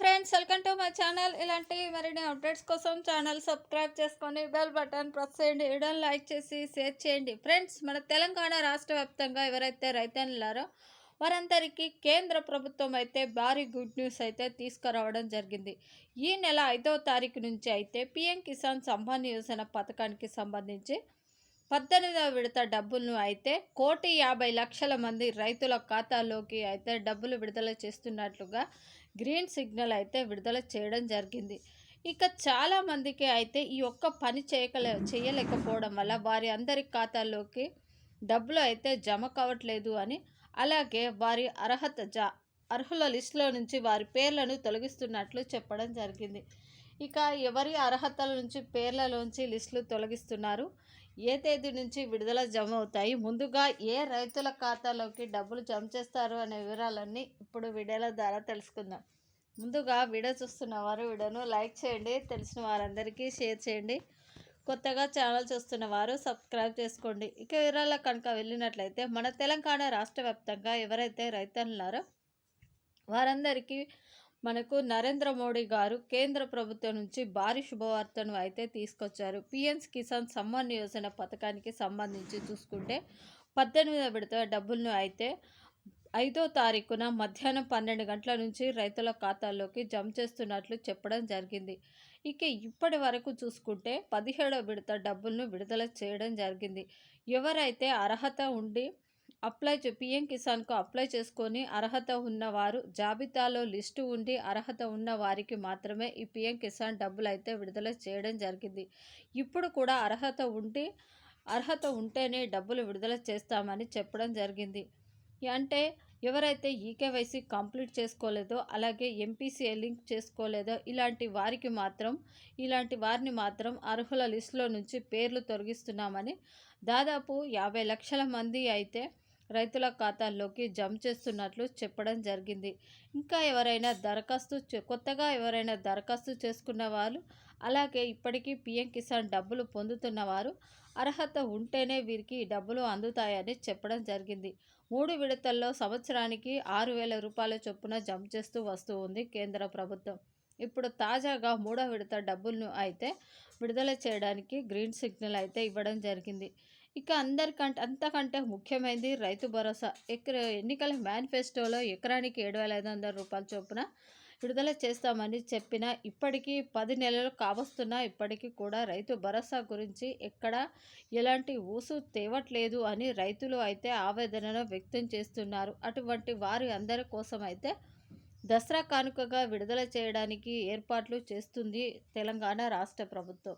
Friends welcome to my channel. ఇలాంటి మరిన్ని updates కోసం ఛానల్ సబ్స్క్రైబ్ చేసుకొని బెల్ బటన్ ప్రెస్ చేయండి. వీడియోని లైక్ చేసి షేర్ చేయండి. ఫ్రెండ్స్ మన తెలంగాణ రాష్ట్ర వ్యాప్తంగా ఎవరైతే రైతన్నులారో వారందరికీ కేంద్ర ప్రభుత్వం అయితే భారీ గుడ్ న్యూస్ అయితే తీసుకురావడం జరిగింది. ఈ నెల ఐదవ తారీఖు నుంచి అయితే పిఎం కిసాన్ సమ్మాన్ యోజన పథకానికి సంబంధించి పద్దెనిమిదవ విడత డబ్బులను అయితే కోటి యాభై లక్షల మంది రైతుల ఖాతాలోకి అయితే డబ్బులు విడుదల చేస్తున్నట్లుగా గ్రీన్ సిగ్నల్ అయితే విడుదల చేయడం జరిగింది. ఇక చాలామందికి అయితే ఈ ఒక్క పని చేయకలే చేయలేకపోవడం వల్ల వారి అందరి ఖాతాల్లోకి డబ్బులు అయితే జమ కావట్లేదు అని అలాగే వారి అర్హత జా అర్హుల లిస్టులో నుంచి వారి పేర్లను తొలగిస్తున్నట్లు చెప్పడం జరిగింది. ఇక ఎవరి అర్హతల నుంచి పేర్లలోంచి లిస్టులు తొలగిస్తున్నారు? ఏ తేదీ నుంచి విడుదల జమ అవుతాయి ముందుగా ఏ రైతుల ఖాతాలోకి డబ్బులు జమ చేస్తారు అనే వివరాలన్నీ ఇప్పుడు వీడియోల ద్వారా తెలుసుకుందాం. ముందుగా వీడియో చూస్తున్న వారు వీడియోను లైక్ చేయండి తెలిసిన వారందరికీ షేర్ చేయండి. కొత్తగా ఛానల్ చూస్తున్న వారు సబ్స్క్రైబ్ చేసుకోండి. ఇక వివరాల కనుక వెళ్ళినట్లయితే మన తెలంగాణ రాష్ట్ర వ్యాప్తంగా ఎవరైతే రైతన్నారో వారందరికీ మనకు నరేంద్ర మోడీ గారు కేంద్ర ప్రభుత్వం నుంచి భారీ శుభవార్తను అయితే తీసుకొచ్చారు. పిఎన్స్ కిసాన్ సమ్మాన్ యోజన పథకానికి సంబంధించి చూసుకుంటే పద్దెనిమిదవ విడత డబ్బులను అయితే ఐదో తారీఖున మధ్యాహ్నం పన్నెండు గంటల నుంచి రైతుల ఖాతాల్లోకి జమ చేస్తున్నట్లు చెప్పడం జరిగింది. ఇక ఇప్పటి వరకు చూసుకుంటే పదిహేడో విడత డబ్బులను విడుదల చేయడం జరిగింది. ఎవరైతే అర్హత ఉండి అప్లై పిఎం కిసాన్కు అప్లై చేసుకొని అర్హత ఉన్నవారు జాబితాలో లిస్టు ఉండి అర్హత ఉన్న వారికి మాత్రమే ఈ పిఎం కిసాన్ డబ్బులు అయితే విడుదల చేయడం జరిగింది. ఇప్పుడు కూడా అర్హత ఉండి అర్హత ఉంటేనే డబ్బులు విడుదల చేస్తామని చెప్పడం జరిగింది. అంటే ఎవరైతే ఈకేవైసీ కంప్లీట్ చేసుకోలేదో అలాగే ఎంపీసీఏ లింక్ చేసుకోలేదో ఇలాంటి వారికి మాత్రం ఇలాంటి వారిని మాత్రం అర్హుల లిస్టులో నుంచి పేర్లు తొలగిస్తున్నామని దాదాపు యాభై లక్షల మంది అయితే రైతుల ఖాతాల్లోకి జమ చేస్తున్నట్లు చెప్పడం జరిగింది. ఇంకా ఎవరైనా దరఖాస్తు కొత్తగా ఎవరైనా దరఖాస్తు చేసుకున్న వాళ్ళు అలాగే ఇప్పటికీ పిఎం కిసాన్ డబ్బులు పొందుతున్న వారు అర్హత ఉంటేనే వీరికి డబ్బులు అందుతాయని చెప్పడం జరిగింది. మూడు విడతల్లో సంవత్సరానికి ఆరు వేల రూపాయల చొప్పున జమ చేస్తూ వస్తూ ఉంది కేంద్ర ప్రభుత్వం. ఇప్పుడు తాజాగా మూడో విడత డబ్బులను అయితే విడుదల చేయడానికి గ్రీన్ సిగ్నల్ అయితే ఇవ్వడం జరిగింది. ఇక అందరికంటే అంతకంటే ముఖ్యమైనది రైతు భరోసా. ఎక్కడ ఎన్నికల మేనిఫెస్టోలో ఎకరానికి ఏడు వేల ఐదు వందల రూపాయల చొప్పున విడుదల చేస్తామని చెప్పిన ఇప్పటికీ పది నెలలు కావస్తున్నా ఇప్పటికీ కూడా రైతు భరోసా గురించి ఎక్కడ ఎలాంటి ఊసు తేవట్లేదు అని రైతులు అయితే ఆవేదనను వ్యక్తం చేస్తున్నారు. అటువంటి వారి అందరి కోసం అయితే దసరా కానుకగా విడుదల చేయడానికి ఏర్పాట్లు చేస్తుంది తెలంగాణ రాష్ట్ర ప్రభుత్వం.